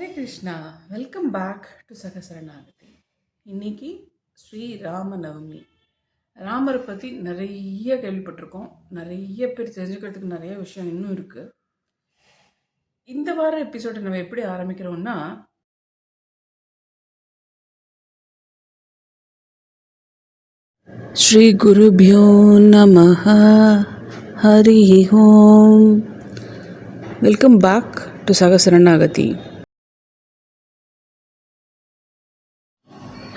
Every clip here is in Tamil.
Hare Krishna welcome back to Sahasaranagathi இன்னைக்கு ஸ்ரீ ராம நவமி ராமரை பற்றி நிறைய கேள்விப்பட்டிருக்கோம். நிறைய பேர் தெரிஞ்சுக்கிறதுக்கு நிறைய விஷயம் இன்னும் இருக்குது இந்த வார எபிசோடை நம்ம எப்படி ஆரம்பிக்கிறோம்னா ஸ்ரீ குருபியோ நம ஹரி ஓம். Welcome back to Sahasaranagathi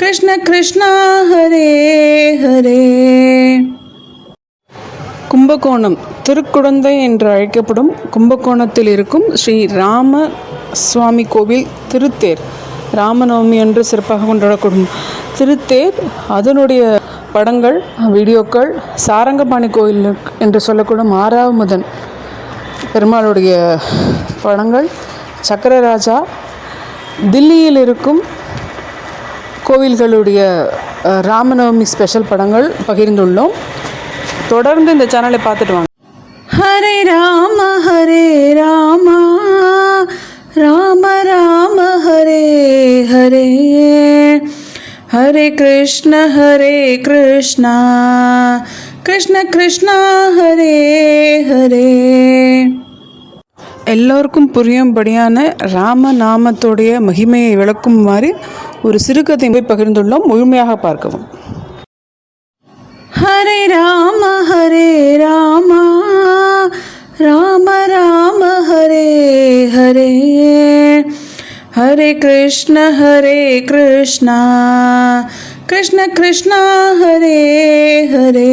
Krishna Krishna Hare Hare. Kumbakonam Thirukkuzhandhai என்று அழைக்கப்படும் கும்பகோணத்தில் இருக்கும் ஸ்ரீ ராம சுவாமி கோவில் திருத்தேர். ராமநவமி என்று சிறப்பாக கொண்டாடக்கூடும் திருத்தேர். அதனுடைய படங்கள் வீடியோக்கள் சாரங்கபாணி கோயில் என்று சொல்லக்கூடும் ஆறாவமுதன் பெருமாளுடைய படங்கள். சக்கரராஜா தில்லியில் இருக்கும் கோவில்களுடைய ராமநவமி ஸ்பெஷல் படங்கள் பகிர்ந்துள்ளோம். தொடர்ந்து இந்த சேனலை பார்த்துட்டு வாங்க. ஹரே ராம ஹரே ராம. ராம ராம ஹரே ஹரே. ஹரே கிருஷ்ண ஹரே கிருஷ்ணா. கிருஷ்ண கிருஷ்ணா ஹரே ஹரே. எல்லோருக்கும் புரியும்படியான ராம நாமத்துடைய மகிமையை விளக்கும் மாதிரி ஒரு சிறுகதை போய் பகிர்ந்துள்ளோம். முழுமையாக பார்க்கவும். ஹரே ராம ஹரே ராம. ராம ராம ஹரே ஹரே. ஹரே கிருஷ்ண ஹரே கிருஷ்ணா. கிருஷ்ண கிருஷ்ணா ஹரே ஹரே.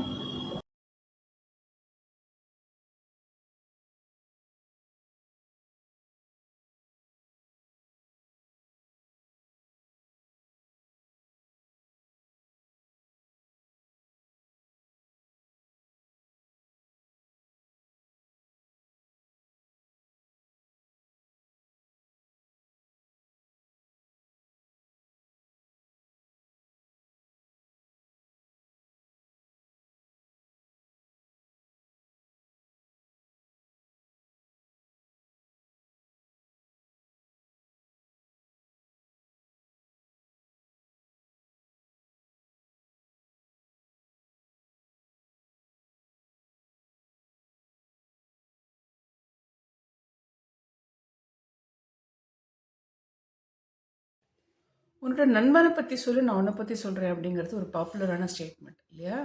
உன்னோட நண்பனை பற்றி சொல்லு நான் உன்னை பற்றி சொல்கிறேன் அப்படிங்கிறது ஒரு பாப்புலரான ஸ்டேட்மெண்ட் இல்லையா?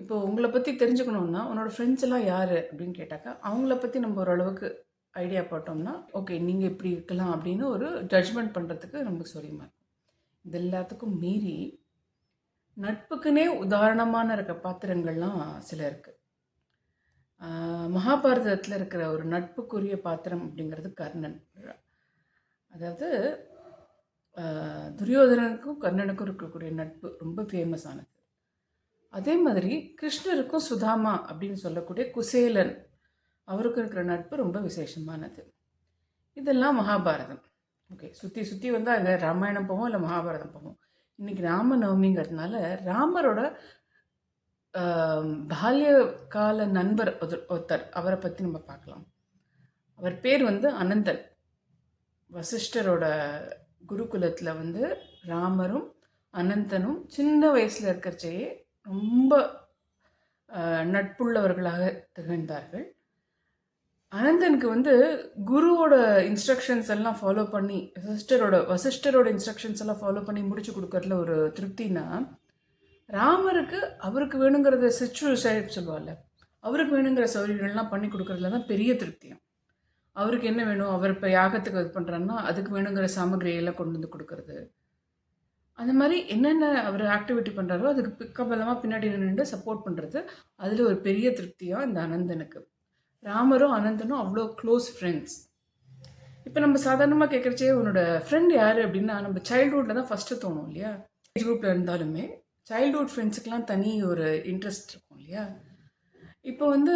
இப்போ உங்களை பற்றி தெரிஞ்சுக்கணுன்னா உன்னோட ஃப்ரெண்ட்ஸ் எல்லாம் யார் அப்படின்னு கேட்டாக்கா அவங்கள பற்றி நம்ம ஓரளவுக்கு ஐடியா போட்டோம்னா ஓகே நீங்கள் இப்படி இருக்கலாம் அப்படின்னு ஒரு ஜட்ஜ்மெண்ட் பண்ணுறதுக்கு நமக்கு சொல்லியமா இருக்கும். இது எல்லாத்துக்கும் மீறி நட்புக்குனே உதாரணமான இருக்க பாத்திரங்கள்லாம் சில இருக்குது மகாபாரதத்தில் இருக்கிற ஒரு நட்புக்குரிய பாத்திரம் அப்படிங்கிறது கர்ணன். அதாவது துரியோதனனுக்கும் கர்ணனுக்கும் இருக்கக்கூடிய நட்பு ரொம்ப ஃபேமஸானது அதே மாதிரி கிருஷ்ணருக்கும் சுதாமா அப்படின்னு சொல்லக்கூடிய குசேலன் அவருக்கும் இருக்கிற நட்பு ரொம்ப விசேஷமானது. இதெல்லாம் மகாபாரதம். ஓகே சுற்றி சுற்றி வந்தால் அங்கே ராமாயணம் போவோம் இல்லை மகாபாரதம் போவோம். இன்றைக்கி ராம நவமிங்கிறதுனால ராமரோட பால்ய கால நண்பர் ஒருத்தர் அவரை பற்றி நம்ம பார்க்கலாம். அவர் பேர் வந்து அனந்தன். வசிஷ்டரோட குருகுலத்தில் வந்து ராமரும் அனந்தனும் சின்ன வயசில் இருக்கிறச்சேயே ரொம்ப நட்புள்ளவர்களாக திகழ்ந்தார்கள். அனந்தனுக்கு வந்து குருவோட இன்ஸ்ட்ரக்ஷன்ஸ் எல்லாம் ஃபாலோ பண்ணி வசிஷ்டரோட வசிஷ்டரோட இன்ஸ்ட்ரக்ஷன்ஸ் எல்லாம் ஃபாலோ பண்ணி முடிச்சு கொடுக்கறதுல ஒரு திருப்தினா ராமருக்கு அவருக்கு வேணுங்கிறத சிச்சு சொல்லுவாள்ல அவருக்கு வேணுங்கிற சௌகரியங்கள்லாம் பண்ணி கொடுக்கறதுல தான் பெரிய திருப்தியும். அவருக்கு என்ன வேணும்? அவர் இப்போ யாகத்துக்கு இது பண்ணுறாருன்னா அதுக்கு வேணுங்கிற சாமகிரியெல்லாம் கொண்டு வந்து கொடுக்கறது. அந்த மாதிரி என்னென்ன அவர் ஆக்டிவிட்டி பண்ணுறாரோ அதுக்கு பிக்கபலமாக பின்னாடி நின்று சப்போர்ட் பண்ணுறது அதில் ஒரு பெரிய திருப்தியாக இந்த அனந்தனுக்கு. ராமரும் அனந்தனும் அவ்வளோ க்ளோஸ் ஃப்ரெண்ட்ஸ் இப்போ நம்ம சாதாரணமாக கேட்குறச்சே உன்னோட ஃப்ரெண்ட் யார் அப்படின்னா நம்ம சைல்ட்ஹுட்டில் தான் ஃபஸ்ட்டு தோணும் இல்லையா? ஏஜ் குரூப்பில் இருந்தாலுமே சைல்ட்ஹுட் ஃப்ரெண்ட்ஸுக்கெலாம் தனி ஒரு இன்ட்ரெஸ்ட் இருக்கும் இல்லையா? இப்போ வந்து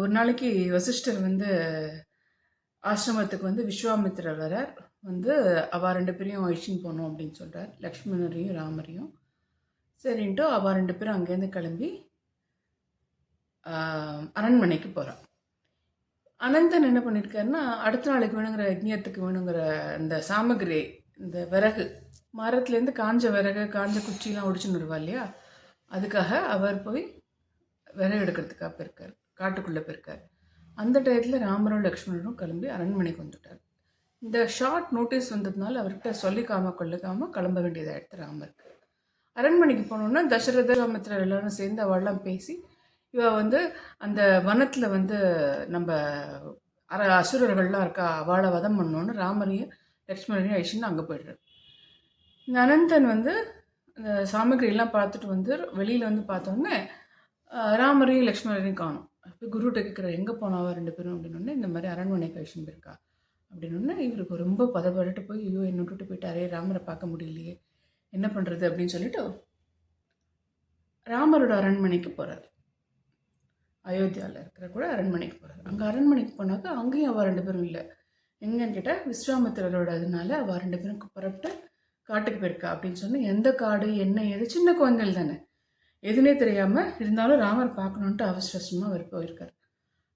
ஒரு நாளைக்கு வசிஷ்டர் வந்து ஆசிரமத்துக்கு வந்து விஸ்வாமித்திரர் வரார். வந்து அவள் ரெண்டு பேரையும் அழிச்சின்னு போகணும் அப்படின்னு சொல்கிறார் லக்ஷ்மணரையும் ராமரையும். சரின்ட்டு அவள் ரெண்டு பேரும் அங்கேருந்து கிளம்பி அரண்மனைக்கு போகிறான் அனந்தன் என்ன பண்ணியிருக்காருன்னா அடுத்த நாளைக்கு வேணுங்கிற யஜ்யத்துக்கு வேணுங்கிற இந்த சாமகிரி இந்த விறகு மரத்துலேருந்து காஞ்ச விறகு காஞ்ச குச்சிலாம் ஒடிச்சுன்னு வருவா இல்லையா? அதுக்காக அவர் போய் விறகு எடுக்கிறதுக்காக போயிருக்கார். காட்டுக்குள்ளே போயிருக்கார். அந்த டயத்தில் ராமரும் லக்ஷ்மணரும் கிளம்பி அரண்மனைக்கு வந்துட்டார். இந்த ஷார்ட் நோட்டீஸ் வந்ததுனால அவர்கிட்ட சொல்லிக்காம கொள்ளிக்காமல் கிளம்ப வேண்டியதாகிடுது ராமருக்கு அரண்மனைக்கு போனோன்னா தசரத ராமத்திரர் எல்லாரும் சேர்ந்து அவள்லாம் பேசி இவ வந்து அந்த வனத்தில் வந்து நம்ம அர அசுரர்கள்லாம் இருக்கா அவளை வதம் பண்ணோன்னு ராமரையும் லக்ஷ்மணரையும் அழிச்சுன்னு அங்கே போய்டுறாரு. இந்த அனந்தன் வந்து அந்த சாமகிரியெல்லாம் பார்த்துட்டு வந்து வெளியில் வந்து பார்த்தோன்னே ராமரையும் லக்ஷ்மணரையும் காணும். குருகிட்ட கேட்குற எங்கே போனாவா ரெண்டு பேரும்? அப்படின்னோடனே இந்த மாதிரி அரண்மனை கழிச்சுன்னு போயிருக்கா. அப்படின்னோடனே இவருக்கு ரொம்ப பதப்பட்டு போய் ஐயோ என்ன விட்டுட்டு போயிட்டாரே ராமரை பார்க்க முடியலையே என்ன பண்ணுறது அப்படின்னு சொல்லிட்டு ராமரோட அரண்மனைக்கு போகிறார் அயோத்தியாவில் இருக்கிற கூட அரண்மனைக்கு போகிறார் அங்கே அரண்மனைக்கு போனாக்கா அங்கேயும் அவள் ரெண்டு பேரும் இல்லை. எங்கன்னு கேட்டால் விஸ்வாமித்திரரோட அதனால அவள் ரெண்டு பேரும் புறப்பட்டு காட்டுக்கு போயிருக்கா அப்படின்னு சொன்னால் எந்த காடு என்ன ஏது? சின்ன குழந்தைகள் தானே. எதுனே தெரியாமல் இருந்தாலும் ராமர் பார்க்கணுன்ட்டு அவசரமாக அவர் போயிருக்கார்.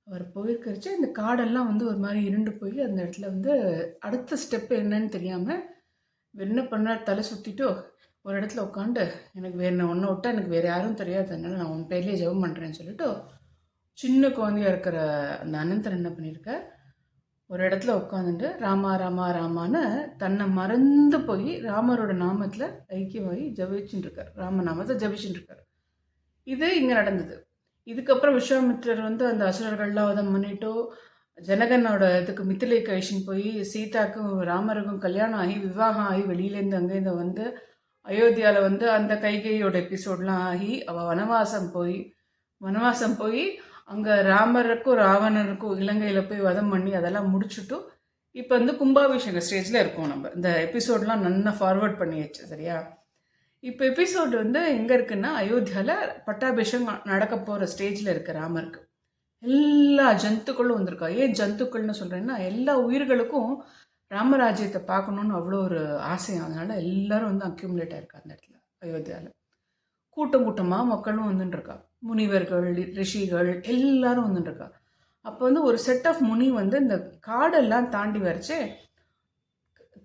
அவர் போயிருக்கிறச்சு இந்த காடெல்லாம் வந்து ஒரு மாதிரி இருண்டு போய் அந்த இடத்துல வந்து அடுத்த ஸ்டெப் என்னன்னு தெரியாமல் என்ன பண்ணார்? தலை சுற்றிட்டோ ஒரு இடத்துல உட்காந்து எனக்கு வேறு ஒன்றை விட்டால் எனக்கு வேறு யாரும் தெரியாது. அதனால் நான் உன் பேர்லேயே ஜெபம் பண்ணுறேன்னு சொல்லிட்டு சின்ன குழந்தையாக இருக்கிற அந்த அனந்தர் என்ன பண்ணியிருக்கார் ஒரு இடத்துல உட்காந்துட்டு ராமா ராமா ராமான்னு தன்னை மறந்து போய் ராமரோட நாமத்தில் ஐக்கியமாகி ஜபிச்சுட்டு இருக்கார். ராம நாமத்தை ஜபிச்சுட்டு இருக்கார். இது இங்கே நடந்தது. இதுக்கப்புறம் விஸ்வாமித்ரர் வந்து அந்த அசுரர்கள்லாம் வதம் பண்ணிட்டோ ஜனகனோட இதுக்கு மித்திலை கழிச்சுன்னு போய் சீதாக்கும் ராமருக்கும் கல்யாணம் ஆகி விவாகம் ஆகி வெளியிலேருந்து அங்கேருந்து வந்து அயோத்தியாவில் வந்து அந்த கைகையோட எபிசோட்லாம் ஆகி அவள் வனவாசம் போய் வனவாசம் போய் அங்கே ராமருக்கும் ராவணனுக்கும் இலங்கையில் போய் வதம் பண்ணி அதெல்லாம் முடிச்சுட்டு இப்போ வந்து கும்பாபிஷேக ஸ்டேஜில் இருக்கோம் நம்ம. இந்த எபிசோட்லாம் நல்லா ஃபார்வர்ட் பண்ணியாச்சு சரியா? இப்போ எபிசோடு வந்து எங்கே இருக்குன்னா அயோத்தியாவில் பட்டாபிஷேகம் நடக்க போகிற ஸ்டேஜில் இருக்க ராமருக்கு. எல்லா ஜந்துக்களும் வந்திருக்கா. ஏன் ஜந்துக்கள்னு சொல்கிறேன்னா எல்லா உயிர்களுக்கும் ராமராஜ்யத்தை பார்க்கணுன்னு அவ்வளோ ஒரு ஆசை. அதனால் எல்லோரும் வந்து அக்யூமுலேட் ஆயிருக்கா அந்த இடத்துல அயோத்தியாவில் கூட்டம் கூட்டமாக மக்களும் வந்துட்டுருக்கா முனிவர்கள் ரிஷிகள் எல்லாரும் வந்துட்டுருக்கா அப்போ வந்து ஒரு செட் ஆஃப் முனி வந்து இந்த காடெல்லாம் தாண்டி வரைச்சு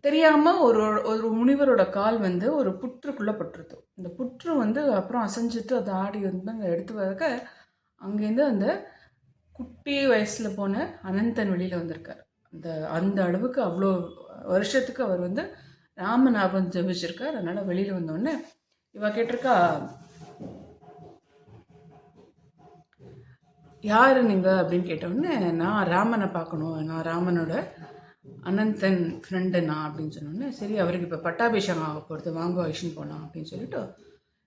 தெரியாமல் ஒரு ஒரு முனிவரோட கால் வந்து ஒரு புற்றுக்குள்ளே பட்டுருது. இந்த புற்று வந்து அப்புறம் அசைஞ்சிட்டு அதை ஆடி வந்து அங்கே எடுத்து வரக்க அங்கேருந்து அந்த குட்டி வயசில் போன அனந்தன் வெளியில் வந்திருக்கார். அந்த அந்த அளவுக்கு அவ்வளோ வருஷத்துக்கு அவர் வந்து ராமநாபம் ஜபிச்சிருக்கார். அதனால் வெளியில் வந்தோடனே இவ கேட்டிருக்கா யார் நீங்கள் அப்படின்னு கேட்டோடனே நான் ராமனை பார்க்கணும். நான் ராமனோட அனந்தன் ஃப்ரெண்டுண்ணா அப்படின்னு சொன்னோடனே சரி அவருக்கு இப்போ பட்டாபிஷேகம் ஆக போகிறது வாங்க ஐஷன் போகலாம் அப்படின்னு சொல்லிட்டு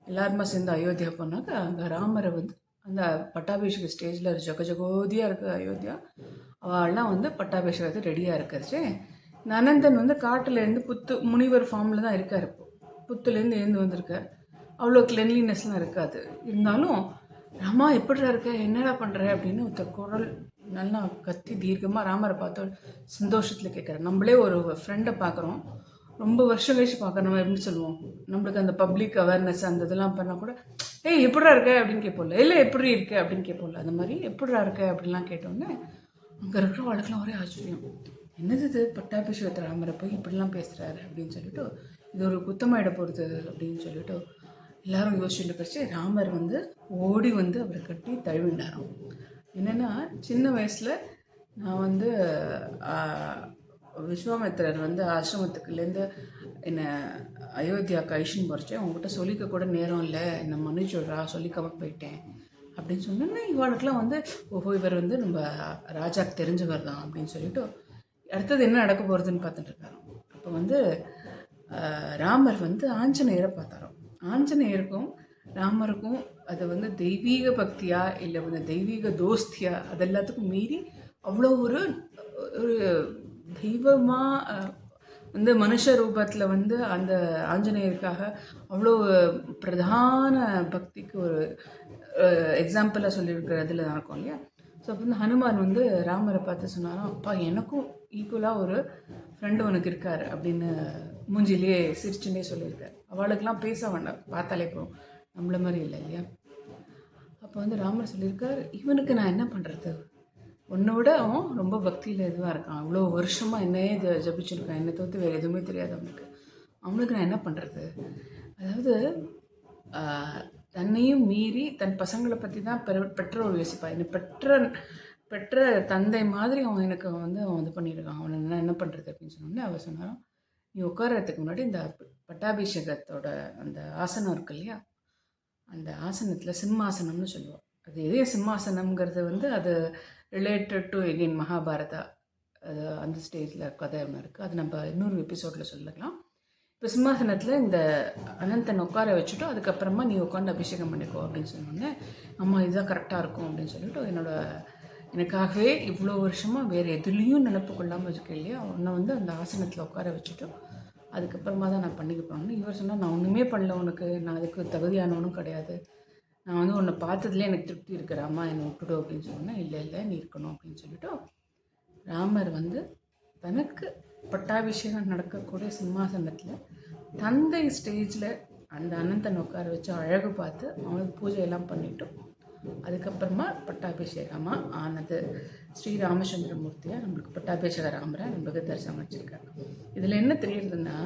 எல்லாருமே சேர்ந்து அயோத்தியா போனாக்கா அங்கே ராமரை வந்து அந்த பட்டாபிஷேக ஸ்டேஜில் ஜக ஜகோதியாக இருக்குது அயோத்தியா அவள்லாம் வந்து பட்டாபிஷேகத்தை ரெடியாக இருக்கிறச்சு இந்த அனந்தன் வந்து காட்டுலேருந்து புத்து முனிவர் ஃபார்மில் தான் இருக்கார் இப்போ. புத்துலேருந்து எழுந்து வந்திருக்கார். அவ்வளோ கிளென்லினஸ்லாம் இருக்காது. இருந்தாலும் ராமா எப்படிடா இருக்க? என்னடா பண்ணுற அப்படின்னு ஒருத்தர் குரல் நல்லா கத்தி தீர்க்கமாக ராமரை பார்த்து சந்தோஷத்தில் கேட்குறேன் நம்மளே ஒரு ஃப்ரெண்டை பார்க்குறோம். ரொம்ப வருஷம் கழிச்சு பார்க்குறோம் நம்ம எப்படி சொல்லுவோம். நம்மளுக்கு அந்த பப்ளிக் அவேர்னஸ் அந்த இதெல்லாம் பண்ணால் கூட ஏய் எப்படா இருக்க? அப்படின்னு கேட்போம்ல. இல்லை எப்படி இருக்க? அப்படின்னு கேட்போம்ல. அந்த மாதிரி எப்படா இருக்க? அப்படின்லாம் கேட்டோன்னே அங்கே இருக்கிற வாழ்க்கைலாம் ஒரே ஆச்சரியம். என்னது இது? பட்டாபிஷேகத்தில் ராமரை போய் இப்படிலாம் பேசுகிறாரு அப்படின்னு சொல்லிட்டு இது ஒரு குத்தமாயிட போகிறது அப்படின்னு சொல்லிட்டு எல்லாரும் யோசிச்சுட்டு கழிச்சு ராமர் வந்து ஓடி வந்து அவரை கட்டி தழுவிண்டாராம் என்னென்னா சின்ன வயசில் நான் வந்து விஸ்வாமித்திரர் வந்து ஆசிரமத்துக்குலேருந்து என்னை அயோத்தியாவுக்கு ஐஷன் பறிச்சேன் உங்ககிட்ட சொல்லிக்க கூட நேரம் இல்லை. என்னை மன்னிச்சுடுறா சொல்லிக்காம போயிட்டேன். அப்படின்னு சொன்னோன்னே இவாளுக்கெல்லாம் வந்து ஓஹோ இவர் வந்து நம்ம ராஜாக்கு தெரிஞ்சவர் தான் அப்படின்னு சொல்லிட்டு அடுத்தது என்ன நடக்க போகிறதுன்னு பார்த்துட்டு இருக்காரு அப்போ வந்து ராமர் வந்து ஆஞ்சநேயரை பார்த்தாராம். ஆஞ்சநேயருக்கும் ராமருக்கும் அதை வந்து தெய்வீக பக்தியா இல்லை வந்து தெய்வீக தோஸ்தியா அது எல்லாத்துக்கும் மீறி அவ்வளோ ஒரு ஒரு தெய்வமாக வந்து மனுஷ ரூபத்தில் வந்து அந்த ஆஞ்சநேயருக்காக அவ்வளோ பிரதான பக்திக்கு ஒரு எக்ஸாம்பிளாக சொல்லியிருக்கிற இதில் தான் இருக்கும் இல்லையா? ஸோ அப்போ வந்து ஹனுமான் வந்து ராமரை பார்த்து சொன்னாலும் அப்பா எனக்கும் ஈக்குவலாக ஒரு ஃப்ரெண்டு உனக்கு இருக்கார் அப்படின்னு மூஞ்சிலேயே சிரிச்சுன்னே சொல்லியிருக்காரு. அவளுக்கெல்லாம் பேச வேண்டாம் பார்த்தாலே போகும் நம்மள மாதிரி இல்லை இல்லையா? அப்போ வந்து ராமர் சொல்லியிருக்கார் இவனுக்கு நான் என்ன பண்ணுறது உன்னை விட அவன் ரொம்ப பக்தியில் இதுவாக இருக்கான். அவ்வளோ வருஷமாக என்னையே ஜ ஜபிச்சிருக்கான். என்னை தவிர்த்து வேறு எதுவுமே தெரியாது அவனுக்கு. அவனுக்கு நான் என்ன பண்ணுறது அதாவது தன்னையும் மீறி தன் பசங்களை பற்றி தான் பெற பெற்றோர் யோசிப்பான் என்னை பெற்ற பெற்ற தந்தை மாதிரி அவன் எனக்கு வந்து அவன் இது பண்ணியிருக்கான். அவனை என்ன என்ன பண்ணுறது அப்படின்னு சொன்னோடனே அவர் சொன்னாராம் நீ உட்கார்றதுக்கு முன்னாடி இந்த பட்டாபிஷேகத்தோட அந்த ஆசனம் இருக்கு இல்லையா? அந்த ஆசனத்தில் சிம்மாசனம்னு சொல்லுவோம். அது எதே சிம்மாசனம்ங்கிறது வந்து அது ரிலேட்டட் டு எகெயின் மகாபாரதா அது அந்த ஸ்டேஜில் கதை ஒன்று இருக்குது அது நம்ம இன்னொரு எபிசோடில் சொல்லலாம். இப்போ சிம்மாசனத்தில் இந்த அனந்தன் உட்கார வச்சுட்டு அதுக்கப்புறமா நீ உட்காந்து அபிஷேகம் பண்ணிக்கோ அப்படின்னு சொன்னோடனே அம்மா இதுதான் கரெக்டாக இருக்கும் அப்படின்னு சொல்லிட்டு என்னோட எனக்காகவே இவ்வளோ வருஷமாக வேறு எதுலேயும் நினப்பு கொள்ளாமல் வச்சுக்க இல்லையா? உன்னை வந்து அந்த ஆசனத்தில் உட்கார வச்சுட்டு அதுக்கப்புறமா தான் நான் பண்ணிக்க இவர் சொன்னால் நான் ஒன்றுமே பண்ணல உனக்கு. நான் அதுக்கு தகுதியானவனும் கிடையாது. நான் வந்து உன்னை பார்த்ததுலேயே எனக்கு திருப்தி இருக்கிற அம்மா என்னை விட்டுடும் அப்படின்னு சொன்னேன் இல்லை இல்லை நீ இருக்கணும் அப்படின்னு சொல்லிட்டு ராமர் வந்து தனக்கு பட்டாபிஷேகம் நடக்கக்கூடிய சிம்மாசனத்தில் தந்தை ஸ்டேஜில் அந்த அனந்தன் உட்கார வச்சு அழகு பார்த்து அவனுக்கு பூஜையெல்லாம் பண்ணிவிட்டோம் அதுக்கப்புறமா பட்டாபிஷேகமாக ஆனது ஸ்ரீ ராமச்சந்திர மூர்த்தியாக நம்மளுக்கு பட்டாபிஷேக ராமரை நம்மளுக்கு தரிசனம் வச்சுருக்காரு இதில் என்ன தெரியுதுன்னா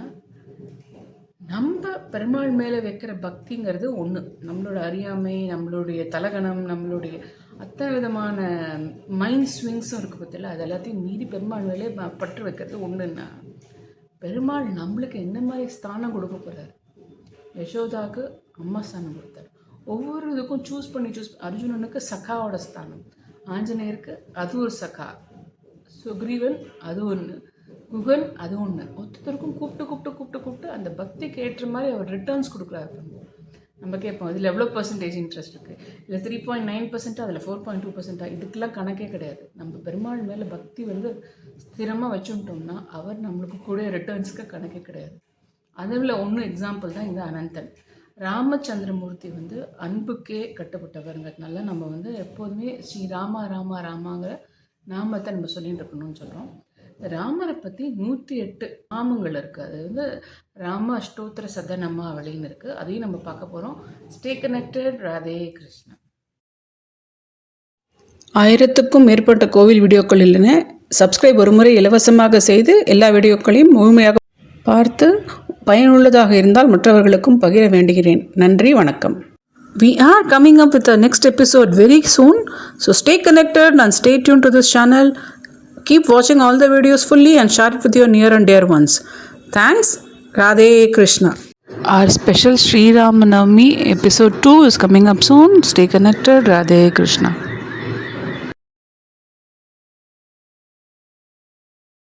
நம்ம பெருமாள் மேலே வைக்கிற பக்திங்கிறது ஒன்று நம்மளோட அறியாமை நம்மளுடைய தலகணம் நம்மளுடைய அத்தனை விதமான மைண்ட் ஸ்விங்ஸும் இருக்குது பற்றில அது எல்லாத்தையும் மீறி பெருமாள் மேலே பற்று வைக்கிறது ஒன்றுன்னா பெருமாள் நம்மளுக்கு என்ன மாதிரி ஸ்தானம் கொடுக்க போகிறார் யசோதாவுக்கு அம்மா ஸ்தானம் கொடுத்தார். ஒவ்வொரு இதுக்கும் சூஸ் பண்ணி சூஸ் அர்ஜுனனுக்கு சகாவோட ஸ்தானம். ஆஞ்சநேயருக்கு அது ஒரு சகா. சுக்ரீவன் அது ஒன்று குகன் அது ஒன்று ஒருத்தருக்கும் கூப்பிட்டு கூப்பிட்டு கூப்பிட்டு கூப்பிட்டு அந்த பக்திக்கு ஏற்ற மாதிரி அவர் ரிட்டர்ன்ஸ் கொடுக்குறாரு நம்ம கேட்போம் இதில் எவ்வளோ பர்சன்டேஜ் இன்ட்ரெஸ்ட் இருக்குது இல்லை த்ரீ பாயிண்ட் நைன் பர்சன்ட்டாக அதில் ஃபோர் பாயிண்ட் டூ பர்சன்ட்டாக இதுக்கெல்லாம் கணக்கே கிடையாது. நம்ம பெருமாள் மேலே பக்தி வந்து ஸ்திரமாக வச்சுட்டோம்னா அவர் நம்மளுக்கு கூட ரிட்டர்ன்ஸ்க்கு கணக்கே கிடையாது. அதில் ஒன்று எக்ஸாம்பிள் தான் இந்த அனந்தன். ராமச்சந்திரமூர்த்தி வந்து அன்புக்கே கட்டுப்பட்டவருங்கிறதுனால நம்ம வந்து எப்போதுமே ஸ்ரீ ராமா ராமா ராமாங்கிற நாமத்தை நம்ம சொல்லிட்டு இருக்கணும்னு சொல்கிறோம் ராமரை பற்றி நூற்றி எட்டு நாமங்கள் இருக்குது அது வந்து ராம அஷ்டோத்திர சதனமா அவளின்னு இருக்குது அதையும் நம்ம பார்க்க போகிறோம் ஸ்டே கனெக்டட் ராதே கிருஷ்ணா. ஆயிரத்துக்கும் மேற்பட்ட கோவில் வீடியோக்கள் இல்லைன்னு சப்ஸ்கிரைப் ஒருமுறை இலவசமாக செய்து எல்லா வீடியோக்களையும் முழுமையாக பார்த்து பயனுள்ளதாக இருந்தால் மற்றவர்களுக்கும் பகிர வேண்டுகிறேன் நன்றி வணக்கம் We are coming up with the next episode very soon, so stay connected and stay tuned to this channel. Keep watching all the videos fully and share it with your near and dear ones. Thanks, Radhe Krishna. Our special Sri Ramanavami episode 2 is coming up soon. Stay connected, Radhe Krishna.